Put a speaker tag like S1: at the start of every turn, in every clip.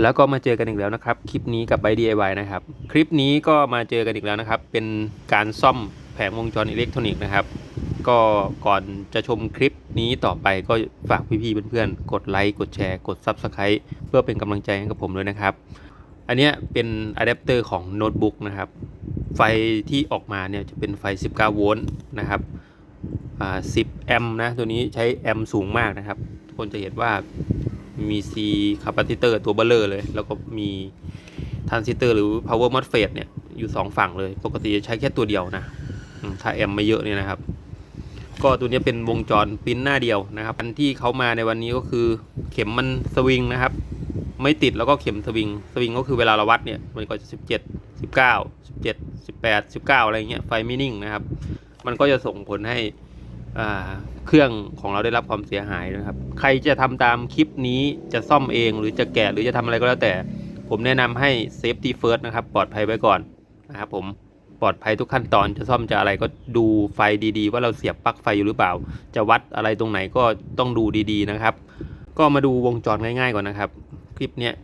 S1: แล้วก็มาเจอกันอีกแล้วนะครับ คลิปนี้กับ b บ DIY นะครับ คลิปนี้ก็มาเจอกันอีกแล้วนะครับ เป็นการซ่อมแผงวงจรอิเล็กทรอนิกส์นะครับ ก็ก่อนจะชมคลิปนี้ต่อไปก็ฝากพี่ๆเพื่อนๆ กดไลค์ กดแชร์ กด Subscribe เพื่อเป็นกำลังใจให้กับผมด้วยนะครับ อันนี้เป็นอะแดปเตอร์ของโน้ตบุ๊กนะครับ ไฟที่ออกมาเนี่ยจะเป็นไฟ 19 โวลต์นะครับ 10 แอมป์นะ ตัวนี้ใช้แอมป์สูงมากนะครับทุกคนจะเห็นว่า มี C คาปาซิเตอร์ตัวเบลเลอร์เลย แล้วก็มีทรานซิสเตอร์หรือ power MOSFET เนี่ยอยู่ 2 ฝั่งเลย ปกติจะใช้แค่ตัวเดียวนะถ้าแอมไม่เยอะเนี่ยนะครับ ก็ตัวนี้เป็นวงจรปริ้นหน้าเดียวนะครับ อันที่เขามาในวันนี้ก็คือเข็มมันสวิงนะครับ ไม่ติดแล้วก็เข็มสวิง สวิงก็คือเวลาเราวัดเนี่ยมันก็จะ 17 19 17 18 19 อะไรเงี้ยไฟไม่นิ่งนะครับ มันก็จะส่งผลให้ เครื่องของเราได้รับความเสียหายนะครับ ใครจะทำตามคลิปนี้จะซ่อมเองหรือจะแกะหรือจะทำอะไรก็แล้วแต่ ผมแนะนำให้ safety first นะครับ ปลอดภัยไว้ก่อนนะครับผมปลอดภัยทุกขั้นตอนจะซ่อมจะอะไรก็ดูไฟดีๆ ว่าเราเสียบปลั๊กไฟอยู่หรือเปล่า จะวัดอะไรตรงไหนก็ต้องดูดีๆนะครับ ก็มาดูวงจรง่ายๆก่อนนะครับ คลิปเนี้ย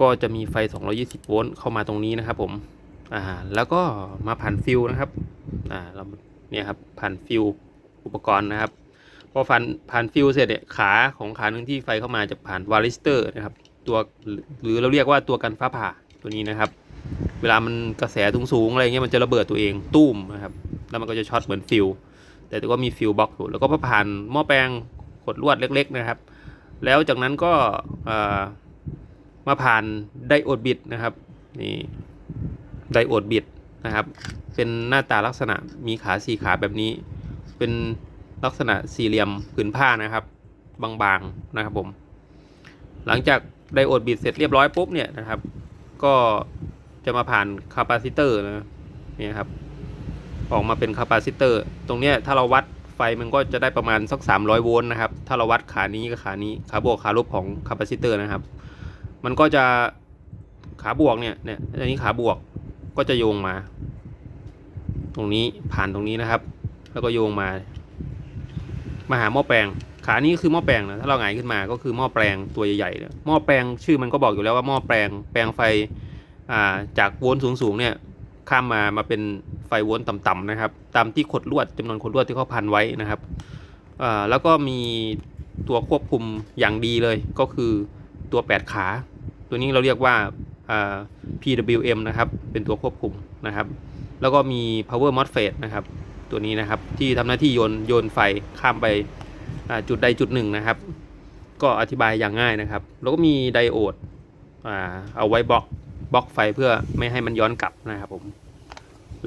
S1: ก็จะมีไฟ 220 โวลต์เข้ามาตรงนี้นะครับ ผมอ่าแล้วก็มาผ่านฟิวนะครับอ่าเราเนี่ยครับผ่านฟิว อุปกรณ์นะครับ พอผ่านผ่านฟิวเสร็จเนี่ยขาของขาหนึ่งที่ไฟเข้ามาจะผ่านวาลิสเตอร์นะครับตัวหรือเราเรียกว่าตัวกันฟ้าผ่าตัวนี้นะครับ เวลามันกระแสสูงๆอะไรเงี้ยมันจะระเบิดตัวเองตุ้มนะครับแล้วมันก็จะช็อตเหมือนฟิวแต่ก็มีฟิวบ็อกอยู่แล้วก็ผ่านหม้อแปลงขดลวดเล็ก ๆนะครับ แล้วจากนั้นก็มาผ่านไดโอดบิดนะครับนี่ไดโอดบิดนะครับ เป็นหน้าตาลักษณะมีขาสี่ขาแบบนี้ เป็นลักษณะสี่เหลี่ยมผืนผ้านะครับ บางๆนะครับผม หลังจากไดโอดบิดเสร็จเรียบร้อยปุ๊บเนี่ยนะครับ ก็จะมาผ่านคาปาซิเตอร์นะนี่ครับ ออกมาเป็นคาปาซิเตอร์ ตรงเนี้ยถ้าเราวัดไฟมันก็จะได้ประมาณสัก 300 โวลต์นะครับ ถ้าเราวัดขานี้กับขานี้ขาบวกขาลบของคาปาซิเตอร์นะครับ มันก็จะขาบวกเนี่ยเนี่ยอันนี้ขาบวกก็จะโยงมา ตรงนี้ผ่านตรงนี้นะครับ แล้วก็โยงมามาหาหม้อแปลง ขานี้คือหม้อแปลงนะถ้าเราหงายขึ้นมาก็คือหม้อแปลงตัวใหญ่ๆเนี่ยหม้อแปลงชื่อมันก็บอกอยู่แล้วว่าหม้อแปลงแปลงไฟาจากโวลต์สูงๆเนี่ยข้ามมามาเป็นไฟโวลต์ต่ำๆนะครับ ตามที่ขดลวดจำนวนขดลวดที่เขาพันไว้นะครับแล้วก็มีตัวควบคุมอย่างดีเลยก็คือตัว 8 ขา ตัวนี้เราเรียกว่าอ่า PWM นะครับ เป็นตัวควบคุมนะครับ แล้วก็มี power MOSFET นะครับ ตัวนี้นะครับ ที่ทำหน้าที่โยนโยนไฟข้ามไปจุดใดจุดหนึ่งนะครับ ก็อธิบายอย่างง่ายนะครับ แล้วก็มีไดโอดเอาไว้บล็อกบล็อกไฟเพื่อไม่ให้มันย้อนกลับนะครับผม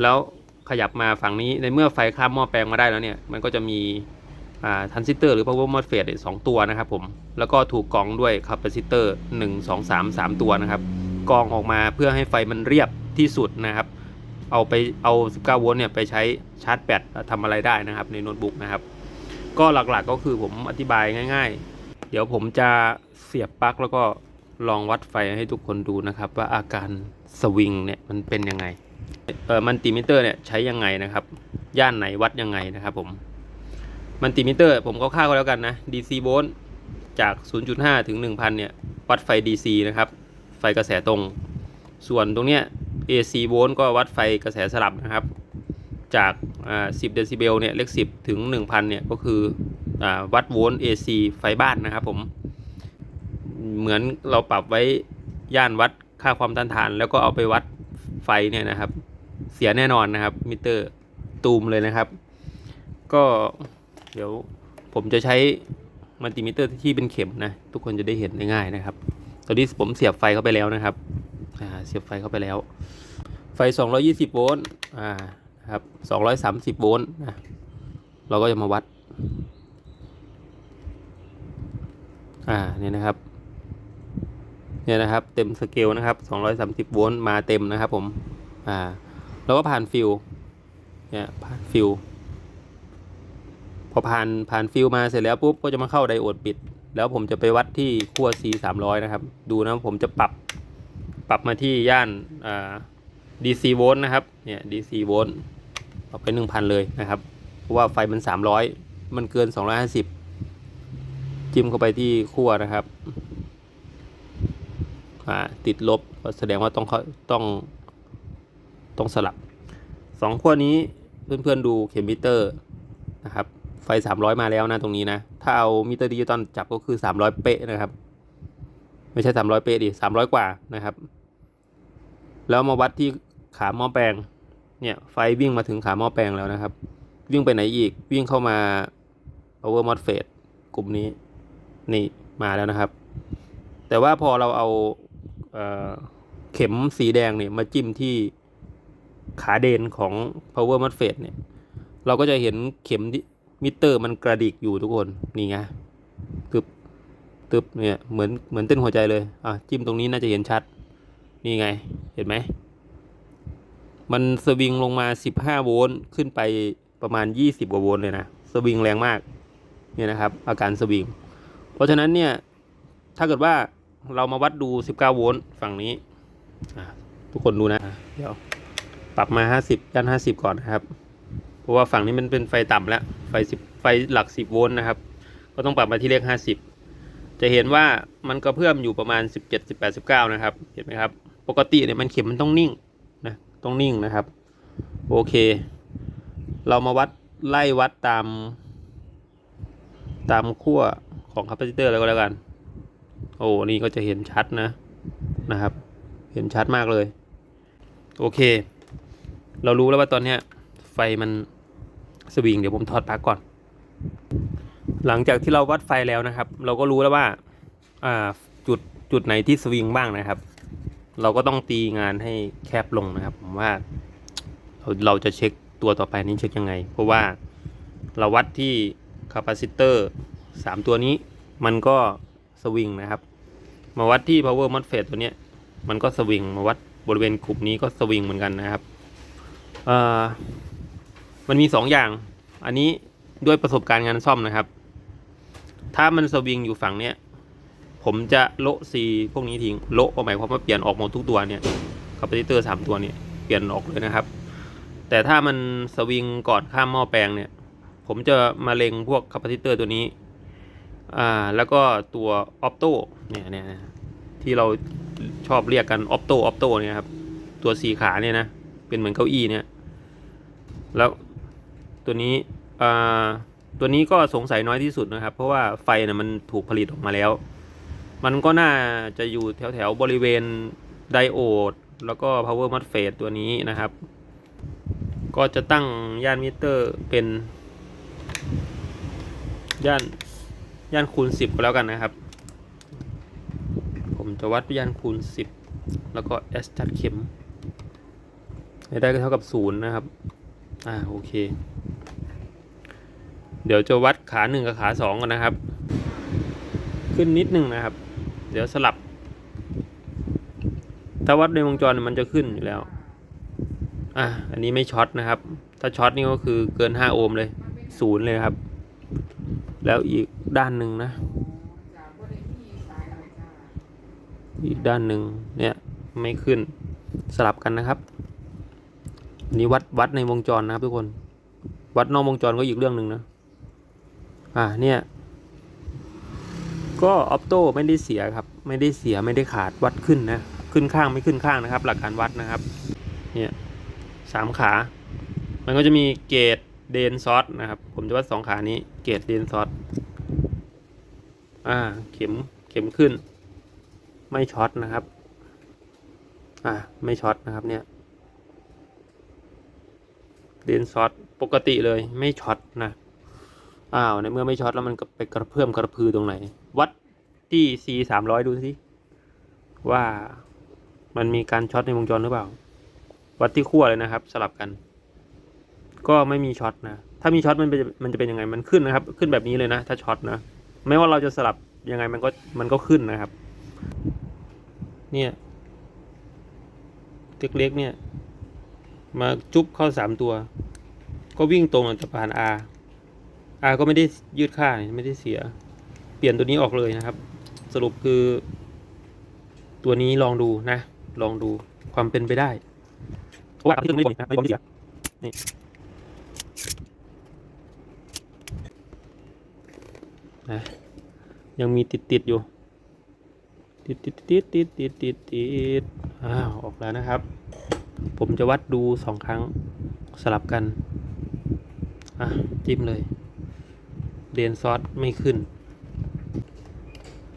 S1: แล้วขยับมาฝั่งนี้ในเมื่อไฟข้ามหม้อแปลงมาได้แล้วเนี่ย มันก็จะมีอ่าทันซิสเตอร์หรือ power MOSFET เนี่ยสองตัวนะครับผม แล้วก็ถูกกรองด้วยคาปาซิเตอร์หนึ่งสองสามสามตัวนะครับกรองออกมาเพื่อให้ไฟมันเรียบที่สุดนะครับ เอาไปเอา 19 โวลต์เนี่ยไปใช้ชาร์จแบตทำอะไรได้นะครับในโน้ตบุ๊กนะครับ ก็หลักๆก็คือผมอธิบายง่าย ๆ เดี๋ยวผมจะเสียบปลั๊กแล้วก็ลองวัดไฟให้ทุกคนดูนะครับ ว่าอาการสวิงเนี่ยมันเป็นยังไงเออมันติมิเตอร์เนี่ยใช้ยังไงนะครับ ย่านไหนวัดยังไงนะครับผมมันติมิเตอร์ ผมก็ค่าก็แล้วกันนะ DC โวลต์จาก 0.5 ถึง 1,000 เนี่ย วัดไฟ DC นะครับ ไฟกระแสตรง ส่วนตรงเนี้ย AC โวลต์ก็วัดไฟกระแสสลับนะครับ จากา10เดซิเบลเนี่ยเลข10 ถึง 1,000 เนี่ยก็คืออวัดโวลต์ AC ไฟบ้านนะครับผม เหมือนเราปรับไว้ย่านวัดค่าความต้านทาน แล้วก็เอาไปวัดไฟเนี่ยนะครับ เสียแน่นอนนะครับมิเตอร์ตูมเลยนะครับ ก็เดี๋ยวผมจะใช้มัลติมิเตอร์ที่เป็นเข็มนะ ทุกคนจะได้เห็นง่ายๆนะครับ ตอนนี้ผมเสียบไฟเข้าไปแล้วนะครับ อ่าเสียบไฟเข้าไปแล้ว ไฟ 220 โวลต์อ่าครับ230 โวลต์นะเราก็จะมาวัด อ่าเนี่ยนะครับเนี่ยนะครับเต็มสเกลนะครับ230 โวลต์มาเต็มนะครับผมอ่าแล้วก็ผ่านฟิวเนี่ยผ่านฟิวพอผ่านผ่านฟิลมาเสร็จแล้วปุ๊บก็จะมาเข้าไดโอดปิด แล้วผมจะไปวัดที่ขั้ว C 300 นะครับ ดูนะผมจะปรับ ปรับมาที่ย่านอ่า DC โวลต์นะครับ เนี่ย DC โวลต์ปรับไป 1,000 เลยนะครับ เพราะว่าไฟมัน 300 มันเกิน 250 จิ้มเข้าไปที่ขั้วนะครับ ติดลบ แสดงว่าต้องเขาต้องต้องสลับสองขั้วนี้เพื่อนๆดูเข็มมิเตอร์นะครับ ไฟ 300 มาแล้วนะตรงนี้นะ ถ้าเอามิเตอร์ดิจิตอลจับก็คือ 300 เป๊ะนะครับ ไม่ใช่ 300 เป๊ะดิ300 กว่านะครับ แล้วมาวัดที่ขาหม้อแปลง เนี่ยไฟวิ่งมาถึงขาหม้อแปลงแล้วนะครับ วิ่งไปไหนอีกวิ่งเข้ามา power MOSFET กลุ่มนี้ นี่มาแล้วนะครับ แต่ว่าพอเราเอาเอเข็มสีแดงเนี่ยมาจิ้มที่ขาเดนของ power MOSFET เนี่ย เราก็จะเห็นเข็มมิเตอร์มันกระดิกอยู่ทุกคน นี่ไงตึบตึบเนี่ย เหมือนเหมือนเต้นหัวใจเลย อะ จิ้มตรงนี้น่าจะเห็นชัด นี่ไง เห็นไหม มันสวิงลงมา 15 โวลต์ขึ้นไปประมาณ 20 กว่าโวลต์เลยนะ สวิงแรงมาก เนี่ยนะครับ อาการสวิง เพราะฉะนั้นเนี่ย ถ้าเกิดว่าเรามาวัดดู 19 โวลต์ฝั่งนี้ ทุกคนดูนะ เดี๋ยว ปรับมา 50ยัน50 ก่อนนะครับ เพราะว่าฝั่งนี้มันเป็นไฟต่ำแล้ว ไฟ10ไฟหลัก 10 โวลต์นะครับ ก็ต้องปรับมาที่เลข 50 จะเห็นว่ามันกระเพื่อมอยู่ประมาณ 17 18 19 นะครับ เห็นไหมครับ ปกติเนี่ยมันเข็มมันต้องนิ่งนะต้องนิ่งนะครับ โอเค เรามาวัดไล่วัดตาม ตามขั้วของคาปาซิเตอร์แล้วก็แล้วกัน โอ้นี่ก็จะเห็นชัดนะนะครับ เห็นชัดมากเลย โอเค เรารู้แล้วว่าตอนเนี้ยไฟมันสวิงเดี๋ยวผมถอดปลั๊กก่อน หลังจากที่เราวัดไฟแล้วนะครับ เราก็รู้แล้วว่า อ่า จุด จุดไหนที่สวิงบ้างนะครับ เราก็ต้องตีงานให้แคบลงนะครับ ผมว่าเราเราจะเช็คตัวต่อไปนี้เช็คยังไง เพราะว่าเราวัดที่คาปาซิเตอร์สามตัวนี้มันก็สวิงนะครับ มาวัดที่ power MOSFET ตัวเนี้ยมันก็สวิงมาวัดบริเวณกลุ่มนี้ก็สวิงเหมือนกันนะครับมันมีสองอย่าง อันนี้ด้วยประสบการณ์งานซ่อมนะครับ ถ้ามันสวิงอยู่ฝั่งเนี้ย ผมจะโละซีพวกนี้ทิ้งโละก็หมายความว่าเปลี่ยนออกหมดทุกตัวเนี่ยคาปาซิเตอร์สามตัวเนี่ยเปลี่ยนออกเลยนะครับ แต่ถ้ามันสวิงก่อนข้ามหม้อแปลงเนี่ย ผมจะมาเล็งพวกคาปาซิเตอร์ตัวนี้อ่าแล้วก็ตัวออปโตเนี่ยเนี่ยที่เราชอบเรียกกันออปโตออปโตเนี่ยครับตัวสีขาเนี่ยนะเป็นเหมือนเก้าอี้เนี่ยแล้วตัวนี้อ่าตัวนี้ก็สงสัยน้อยที่สุดนะครับ เพราะว่าไฟเนี่ยมันถูกผลิตออกมาแล้ว มันก็น่าจะอยู่แถวแถวๆบริเวณไดโอด แล้วก็ power MOSFET ตัวนี้นะครับ ก็จะตั้งย่านมิเตอร์เป็น ย่านย่านคูณสิบก็แล้วกันนะครับ ผมจะวัดย่านคูณสิบแล้วก็แอสจัดเข็มได้ก็เท่ากับศูนย์นะครับ อ่า โอเค เดี๋ยวจะวัดขาหนึ่งกับขาสองกันนะครับ ขึ้นนิดนึงนะครับ เดี๋ยวสลับ ถ้าวัดในวงจรมันจะขึ้นอยู่แล้ว อะ อันนี้ไม่ช็อตนะครับ ถ้าช็อตนี่ก็คือเกิน 5 โอห์มเลยศูนย์เลยครับ แล้วอีกด้านหนึ่งนะ อีกด้านหนึ่งเนี่ยไม่ขึ้นสลับกันนะครับอันนี้วัดวัดในวงจรนะครับทุกคน วัดนอกวงจรก็อีกเรื่องหนึ่งนะ อ่าเนี่ย ก็ออปโตไม่ได้เสียครับ ไม่ได้เสียไม่ได้ขาดวัดขึ้นนะ ขึ้นข้างไม่ขึ้นข้างนะครับ หลักการวัดนะครับ เนี่ยสามขา มันก็จะมีเกตเดนซอสนะครับ ผมจะวัดสองขานี้ เกตเดนซอสอ่า เข็มเข็มขึ้น ไม่ช็อตนะครับ อ่า ไม่ช็อตนะครับ เนี่ย เดนซอสปกติเลย ไม่ช็อตนะ อ้าว ในเมื่อไม่ช็อตแล้วมันก็ไปกระเพื่อมกระพือตรงไหน วัดที่ C สามร้อยดูสิว่ามันมีการช็อตในวงจรหรือเปล่า วัดที่ขั้วเลยนะครับ สลับกัน ก็ไม่มีช็อตนะ ถ้ามีช็อตมันเป็นมันจะเป็นยังไงมันขึ้นนะครับ ขึ้นแบบนี้เลยนะ ถ้าช็อตนะ ไม่ว่าเราจะสลับยังไงมันก็มันก็ขึ้นนะครับ เนี่ยเล็กๆเนี่ย มาจุ๊บเข้าสามตัว ก็วิ่งตรงอันตรพาน R R ก็ไม่ได้ยืดค่าไม่ได้เสีย เปลี่ยนตัวนี้ออกเลยนะครับ สรุปคือ ตัวนี้ลองดูนะ ลองดูความเป็นไปได้เพราะว่าที่ตรงนี้นะไม่ต้องเสียนี่นะยังมีติดติดอยู่ติติดติดติดติดติดติดติดอ้าวออกแล้วนะครับ ผมจะวัดดูสองครั้งสลับกัน อะ จิ้มเลย เดนซอสไม่ขึ้น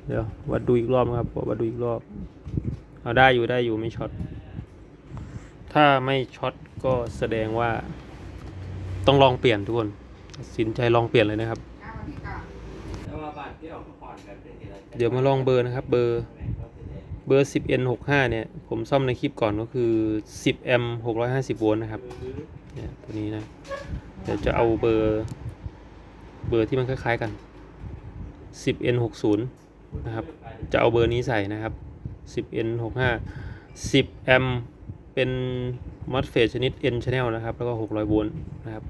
S1: เดี๋ยววัดดูอีกรอบนะครับวัดดูอีกรอบ เอาได้อยู่ได้อยู่ไม่ช็อต ถ้าไม่ช็อตก็แสดงว่า ต้องลองเปลี่ยนทุกคนตัดสินใจลองเปลี่ยนเลยนะครับ เดี๋ยวมาลองเบอร์นะครับเบอร์เบอร์ 10N 65เนี่ย ผมซ่อมในคลิปก่อนก็คือ 10M 650 โวลต์นะครับ เนี่ยตัวนี้นะ เดี๋ยวจะเอาเบอร์ เบอร์ที่มันคล้ายๆกัน 10N 60 นะครับ จะเอาเบอร์นี้ใส่นะครับ 10N 65 10M เป็น MOSFET ชนิด N channel นะครับ แล้วก็ 600 โวลต์นะครับ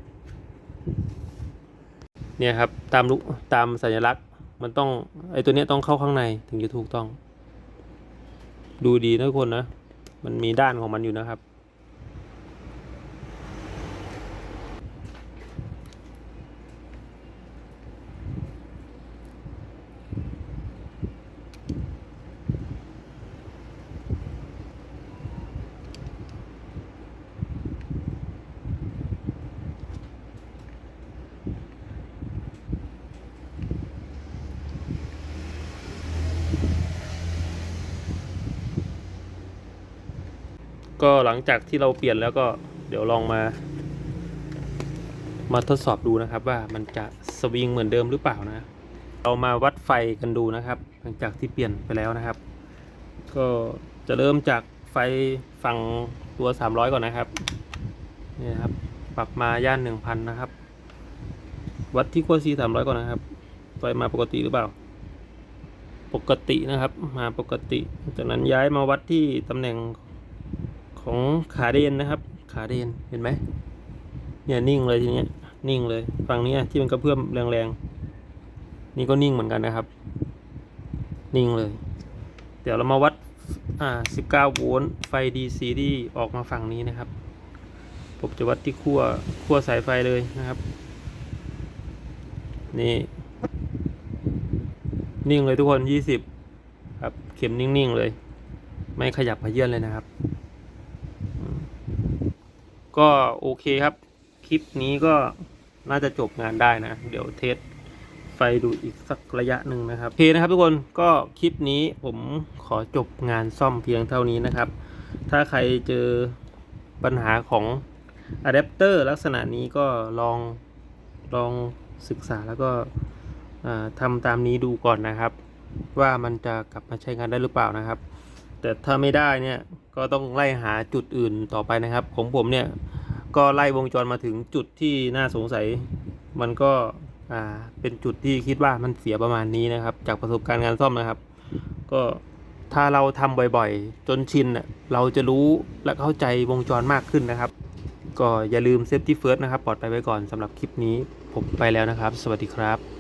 S1: เนี่ยครับ ตามลุตามสัญลักษณ์มันต้อง ไอตัวเนี้ยต้องเข้าข้างในถึงจะถูกต้อง ดูดีนะทุกคนนะ มันมีด้านของมันอยู่นะครับ ก็หลังจากที่เราเปลี่ยนแล้วก็เดี๋ยวลองมา มาทดสอบดูนะครับว่ามันจะสวิงเหมือนเดิมหรือเปล่านะ เรามาวัดไฟกันดูนะครับ หลังจากที่เปลี่ยนไปแล้วนะครับ ก็จะเริ่มจากไฟฝั่งตัว 300 ก่อนนะครับนี่นะครับ ปรับมาย่าน 1,000 นะครับ วัดที่ขั้ว C 300 ก่อนนะครับไฟมาปกติหรือเปล่า ปกตินะครับ มาปกติ จากนั้นย้ายมาวัดที่ตำแหน่ง ของขาเดนนะครับ ขาเดนเห็นไหมเนี่ยนิ่งเลยทีเนี้ยนิ่งเลยฝั่งนี้ที่มันกระเพื่อมแรงๆนี่ก็นิ่งเหมือนกันนะครับ นิ่งเลย เดี๋ยวเรามาวัดอ่า19โวลต์ไฟ DC ที่ออกมาฝั่งนี้นะครับผมจะวัดที่ขั้วขั้วสายไฟเลยนะครับ นี่ นิ่งเลยทุกคน 20 ครับ เข็มนิ่งๆเลย ไม่ขยับขยื่นเลยนะครับ ก็โอเคครับ คลิปนี้ก็น่าจะจบงานได้นะ เดี๋ยวเทสไฟดูอีกสักระยะหนึ่งนะครับโอเคนะครับทุกคนก็คลิปนี้ผมขอจบงานซ่อมเพียงเท่านี้นะครับ ถ้าใครเจอปัญหาของอะแดปเตอร์ลักษณะนี้ก็ลองลองศึกษาแล้วก็ทำตามนี้ดูก่อนนะครับ ว่ามันจะกลับมาใช้งานได้หรือเปล่านะครับ แต่ถ้าไม่ได้เนี่ยก็ต้องไล่หาจุดอื่นต่อไปนะครับ ของผมเนี่ยก็ไล่วงจรมาถึงจุดที่น่าสงสัย มันก็อ่าเป็นจุดที่คิดว่ามันเสียประมาณนี้นะครับ จากประสบการณ์งานซ่อมนะครับ ก็ถ้าเราทำบ่อยๆ จนชินน่ะเราจะรู้และเข้าใจวงจรมากขึ้นนะครับ ก็อย่าลืมเซฟตี้เฟิร์สนะครับ ปลอดภัยไว้ก่อนสำหรับคลิปนี้ผมไปแล้วนะครับ สวัสดีครับ